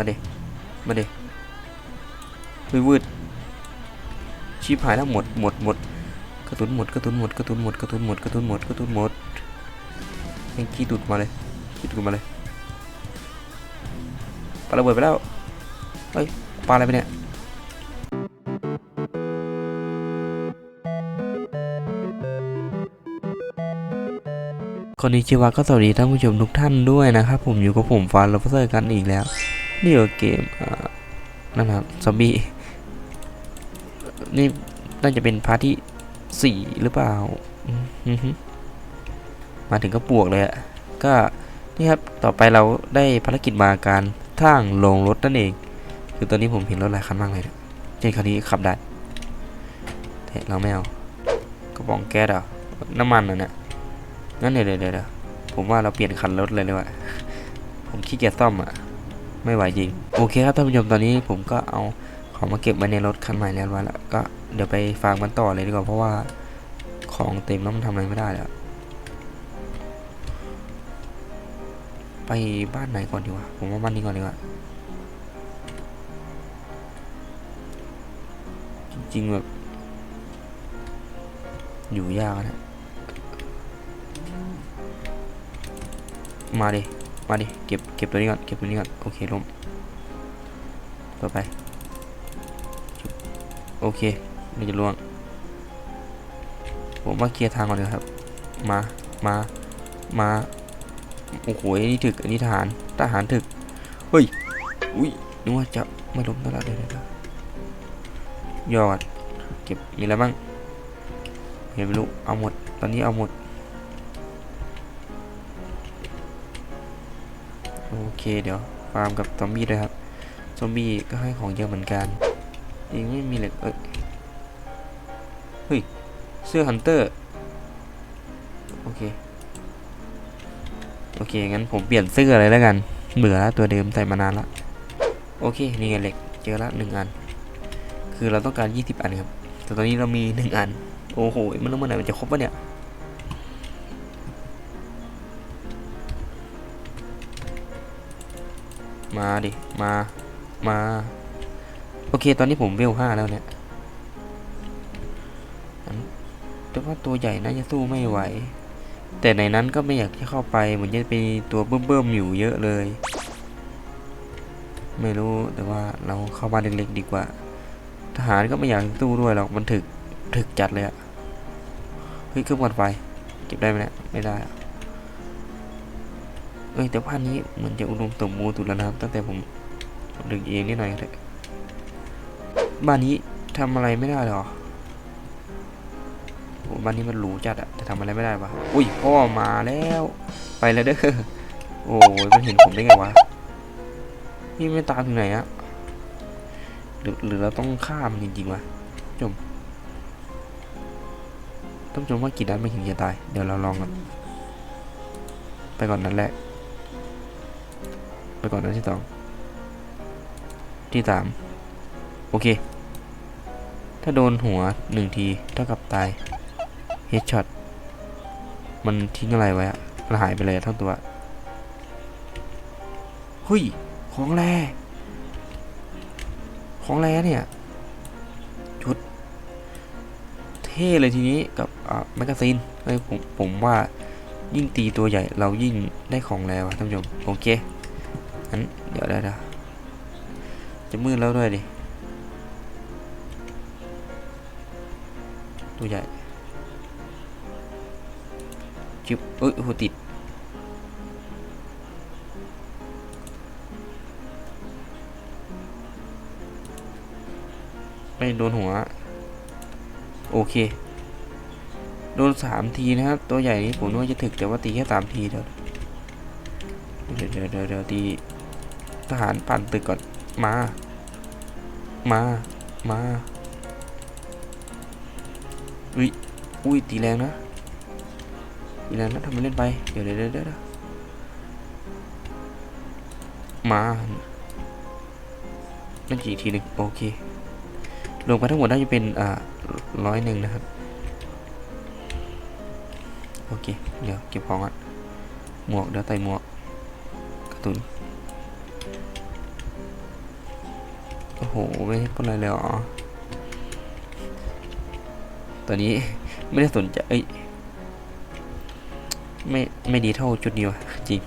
มาเดมาเดวืดวืดชีพหายแล้วหมดหมดหมดกระตุนหมดกระตุนหมดกระตุนหมดกระตุนหมดกระตุนหมดกระตุนหมดยังขี้ตุดมาเลยขี้ตุดมาเลยปาระเบิดไปแล้วเฮ้ยปาอะไรไปเนี่ยคนนี้ชิวาก็สวัสดีท่านผู้ชมทุกท่านด้วยนะครับผมอยู่กับผมฟานโรเฟอร์กันอีกแล้ว นี่ก็เกมนั่นนะครับซอมบี้นี่น่าจะเป็นพาร์ทที่สี่หรือเปล่าอมาถึงก็ปวกเลยอะก็นี่ครับ ต่อไปเราได้ภารกิจมาการทางลงรถนั่นเอง คือตอนนี้ผมเห็นรถหลายคันมากเลยเนี่ยเจนคันนี้ขับได้แต่เราไม่เอากระป๋องแก๊สอะน้ำมันอะเนี่ยงั้นเดี๋ยวเดี๋ยวเดี๋ยวผมว่าเราเปลี่ยนคันรถเลยดีกว่าผมขี้เกียจซ่อมอะ ไม่ไหวจริง โอเคครับท่านผู้ชมตอนนี้ผมก็เอาของมาเก็บไว้ในรถคันใหม่แล้วว้แล้วก็เดี๋ยวไปฟาร์มกันต่อเลยดีกว่าเพราะว่าของเต็มแล้วมันทำอะไรไม่ได้แล้ว ไปบ้านไหนก่อนดีวะผมว่าบ้านนี้ก่อนดีกว่าจริงๆแบบอยู่ยากนะมาดิ มาดิ เก็บ เก็บตัวนี้ก่อน เก็บตัวนี้ก่อน โอเคลมต่อไป โอเคไม่จะล่วง ผมว่าเคลียร์ทางก่อนเลยครับ มา มา มา โอ้โหนี่ถึก อันนี้ทหาร ทหารถึก เฮ้ย อุ้ยนึกว่าจะไม่ล้มตลอดเดี๋ยวเดี๋ยวเดี๋ยวยอด เก็บมีอะไรบ้างเห็นไม่รู้ เอาหมด ตอนนี้เอาหมด เคเดี๋ยวฟาร์มกับซอมบี้ด้วยครับ ซอมบี้ก็ให้ของเยอะเหมือนกันยังไม่มีเหล็กเอ้ย เฮ้ย เสื้อฮันเตอร์ โอเค โอเค งั้นผมเปลี่ยนเสื้อเลยแล้วกัน เบื่อแล้วตัวเดิมใส่มานานละ โอเค นี่ไงเหล็ก เจอละหนึ่งอัน คือเราต้องการ 20 อันครับ แต่ตอนนี้เรามีหนึ่งอัน โอ้โห มันต้องเมื่อไหร่มันจะครบวะเนี่ย มาดิ มา มา โอเค ตอนนี้ผมเวลห้าแล้วเนี่ยแต่ว่าตัวใหญ่น่าจะสู้ไม่ไหว แต่ในนั้นก็ไม่อยากจะเข้าไป เหมือนจะเป็นตัวเบิ่มๆอยู่เยอะเลย ไม่รู้แต่ว่าเราเข้ามาเล็กๆดีกว่า ทหารก็ไม่อยากสู้ด้วยหรอกมันถึกถึกจัดเลยอะเฮ้ยเครื่องปั่นไฟเก็บได้ไหมเนี่ยไม่ได้อะ เอ้ยแต่บ้านนี้เหมือนจะอุดมสมบูรณ์สุดแล้วนะครับ ตั้งแต่ผมดึงเองนิดหน่อยก็ได้บ้านนี้ทำอะไรไม่ได้หรอโอ้บ้านนี้มันหรูจัดอะแต่ทำอะไรไม่ได้ปะอุ้ยพ่อมาแล้ว ไปแล้วเด้อโอ้ยมันเห็นผมได้ไงวะนี่ไม่ตามถึงไหนอะหรือหรือเราต้องข้ามจริงๆวะจมต้องชมว่ากี่ด้านไม่ถึงจะตาย เดี๋ยวเราลองกันไปก่อนนั้นแหละ ไปก่อนนะที่สองที่สามโอเค ถ้าโดนหัวหนึ่งทีเท่ากับตายเฮดช็อตมันทิ้งอะไรไว้อะมันหายไปเลยทั้งตัวเฮ้ย ของแร่ของแร่เนี่ยชุดเท่เลยทีนี้กับอ่าแมกกาซีนเฮ้ยผมผมว่ายิ่งตีตัวใหญ่เรายิ่งได้ของแร่ว่ะท่านผู้ชม โอเคั้นเดี๋ยวได้ละจะมืดแล้วด้วยดิตัวใหญ่จิบเอ้ยหัวติดไม่โดนหัว โอเค โดนสามทีนะครับ ตัวใหญ่นี้ผมนึกว่าจะถึกแต่ว่าตีแค่สามทีเดียวเดี๋ยวเดี๋ยวเดี๋ยวตี ทหารปั่นตึกก่อน มา มา มาอุ้ยอุ้ยตีแรงนะตีแรงนะทำไมเล่นไป เดี๋ยวเดี๋ยวเดี๋ยวเดี๋ยวมาเล่นกี่ทีหนึ่งโอเคลงไปทั้งหมดน่าจะเป็นอ่าร้อยหนึ่งนะครับ โอเค เดี๋ยวเก็บของก่อนหมวกเดี๋ยวใส่หมวกกระตุน โอ้โห ไม่ให้ปล้นอะไรเลยเหรอตอนนี้ไม่ได้สนใจเอ้ยไม่ไม่ดีเท่าจุดนี้วะจริง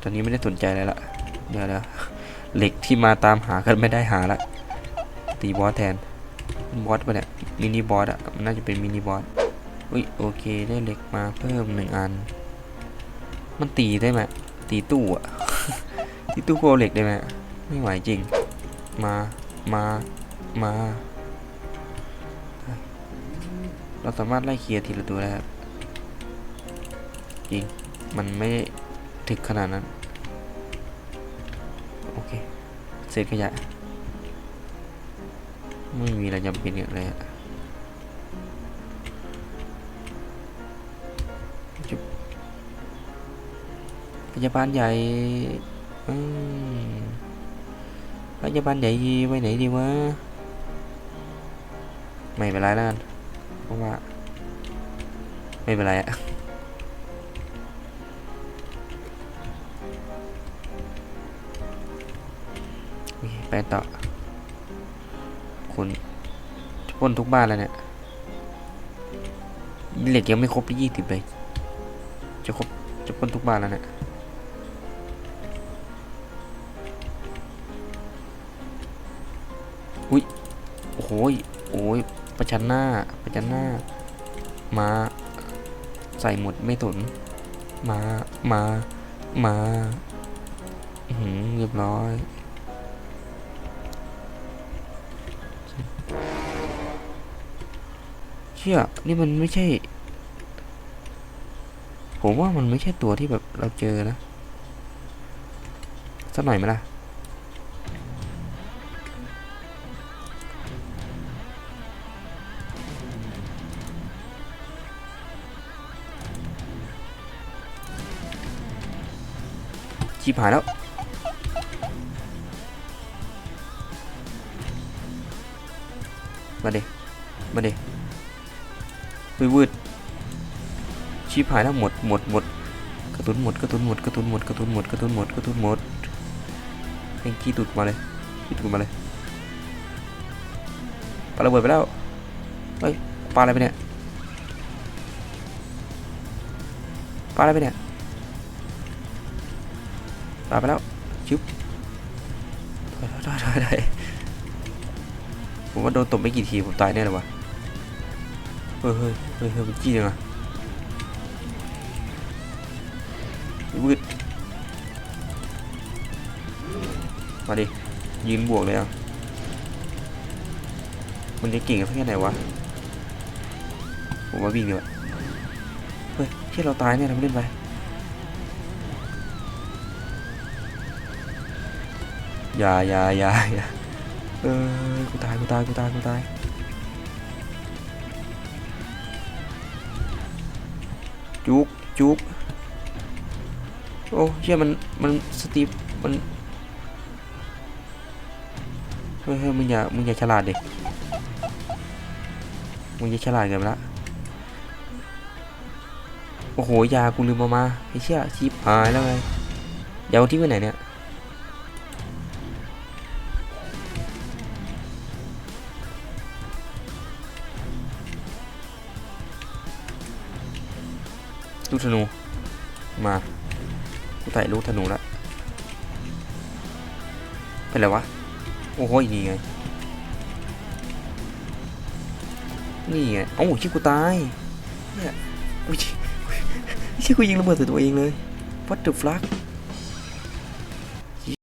ตอนนี้ไม่ได้สนใจอะไรละเดี๋ยวเดี๋ยวเหล็กที่มาตามหากันไม่ได้หาละ ตีบอสแทน บอสปะเนี่ย มินิบอสอะมันน่าจะเป็นมินิบอสอุ้ยโอเคได้เหล็กมาเพิ่มหนึ่งอัน มันตีได้ไหมตีตู้อะตีตู้โปรเหล็กได้ไหม ไม่ไหวจริง มา มา มา เราสามารถไล่เคลียร์ทีละตัวได้ครับจริง มันไม่ถึกขนาดนั้น โอเค เศษขยะ ไม่มีอะไรจำเป็นอะไรอะจุบพยาบาลใหญ่ อืม พยาบาลใหญ่ไว้ไหนดีวะ ไม่เป็นไรแล้วกันเพราะว่า ไม่เป็นไรอะไปต่อ คุณป้นทุกบ้านแล้วเนี่ยเหล็กยังไม่ครบยี่สิบเลย จะครบจะป้นทุกบ้านแล้วเนี่ย อ้ย โอ้ย ประชันหน้า ประชันหน้า มา ใส่หมดไม่สนมา มา มาหือเรียบร้อยเชื่อนี่มันไม่ใช่ ผมว่ามันไม่ใช่ตัวที่แบบเราเจอนะสักหน่อยไหมล่ะ ชิบหายแล้ว มาเดมาเดวืดวืดชิบหายแล้วหมดหมดหมดกระตุนหมดกระตุนหมดกระตุนหมดกระตุนหมดกระตุนหมดกระตุนหมดเพ่งขี้ตุดมาเลยขี้ตุดมาเลยปาระเบิดไปแล้วเฮ้ยปาอะไรไปเนี่ยปาอะไรไปเนี่ย ตายไปแล้วชึบได้ได้ได้ผมว่าโดนตบไม่กี่ทีผมตายแน่เลยวะเฮ้ยเฮ้ยเฮ้ยเฮ้ยมันจี้ยังอะวืดมาดิยืนบวกเลยอะมันจะเก่งกันแค่ไหนวะผมว่าวิ่งดีกว่าเฮ้ยที่เราตายเนี่ยทำเล่นไป อย่าอย่าอย่าอย่าเออกูตายกูตายกูตายกูตายจุกจุกโอ้เชี่ยมันมันสตีฟมันเฮ้ยเฮ้ยมึงอย่ามึงอย่าฉลาดดิมึงอย่าฉลาดเกินไปละโอ้โหยากูลืมเอามาไอ้เชี่ยชีพหายแล้วไงยาเอาทิ้งไว้ไหนเนี่ย ลูกธนู มากูใส่ลูกธนูแล้วเป็นไรวะ โอ้โหนี่ไง นี่ไงโอ้ชิกูตายเนี่ยอุ้ยชิกูยิงระเบิดใส่ตัวเองเลยวัตถุฟลัก